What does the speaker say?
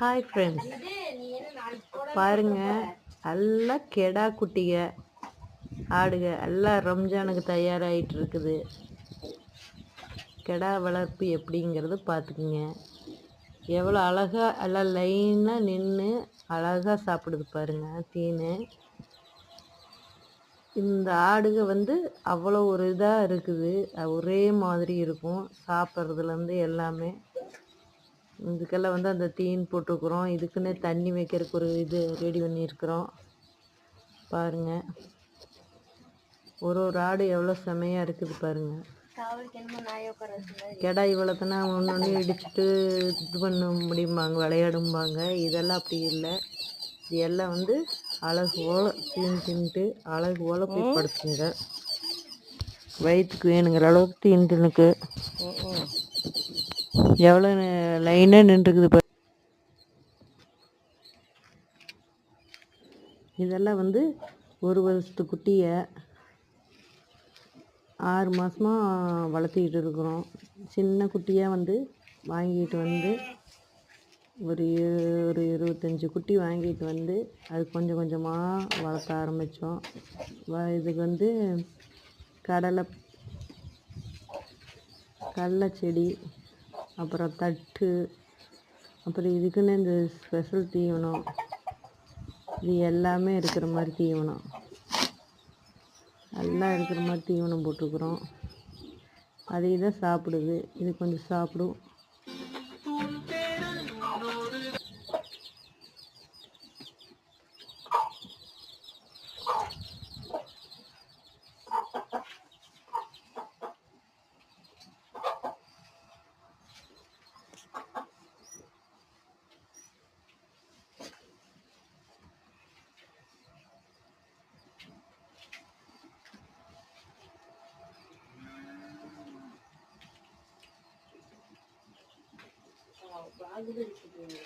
Hi friends பாருங்க எல்லாம் கெடா குட்டிக ஆடுக. எல்லாம் ரம்ஜானுக்கு தயாராகிட்டு இருக்குது கெடா வளர்ப்பு எப்படிங்கிறது பார்த்துக்குங்க. எவ்வளோ அழகாக எல்லாம் லைனாக நின்று அழகாக சாப்பிடுது பாருங்க தீனு. இந்த ஆடுக வந்து அவ்வளோ ஒரு இதாக இருக்குது. ஒரே மாதிரி இருக்கும். சாப்பிட்றதுலேருந்து எல்லாமே இதுக்கெல்லாம் வந்து அந்த தீன் போட்டிருக்குறோம் இதுக்குன்னு தண்ணி வைக்கிறதுக்கு ஒரு இது ரெடி பண்ணியிருக்கிறோம். பாருங்கள் ஒரு ஒரு ஆடு எவ்வளோ செமையாக இருக்குது பாருங்க. கெடா வளர்த்துனா ஒன்று ஒன்று இடிச்சிட்டு இது பண்ண முடியும்பாங்க விளையாடும்பாங்க. இதெல்லாம் அப்படி இல்லை. இது எல்லாம் வந்து அழகு போல தீன் தின்ட்டு அழகு போல போய் படுத்துங்க. வயிற்றுக்கு வேணுங்கிற அளவுக்கு தீன் தின்னுக்கு. எவ்வளோ லைனாக நின்றுக்குது பாரு. இதெல்லாம் வந்து ஒரு வருஷத்து குட்டியை ஆறு மாதமாக வளர்த்திக்கிட்டு இருக்கிறோம். சின்ன குட்டியாக வந்து வாங்கிட்டு வந்து ஒரு ஒரு இருபத்தஞ்சி குட்டி வாங்கிட்டு வந்து அது கொஞ்சம் கொஞ்சமாக வளர்த்த ஆரம்பித்தோம் வ இதுக்கு வந்து கடலை கடலை செடி அப்புறம் தட்டு அப்புறம் இதுக்குன்னு இந்த ஸ்பெஷல் தீவனம் இது எல்லாமே இருக்கிற மாதிரி தீவனம். எல்லாம் இருக்கிற மாதிரி தீவனம் போட்டிருக்குறோம் அதை தான் சாப்பிடுது. இது கொஞ்சம் சாப்பிடும். Acıda düşürüyorum.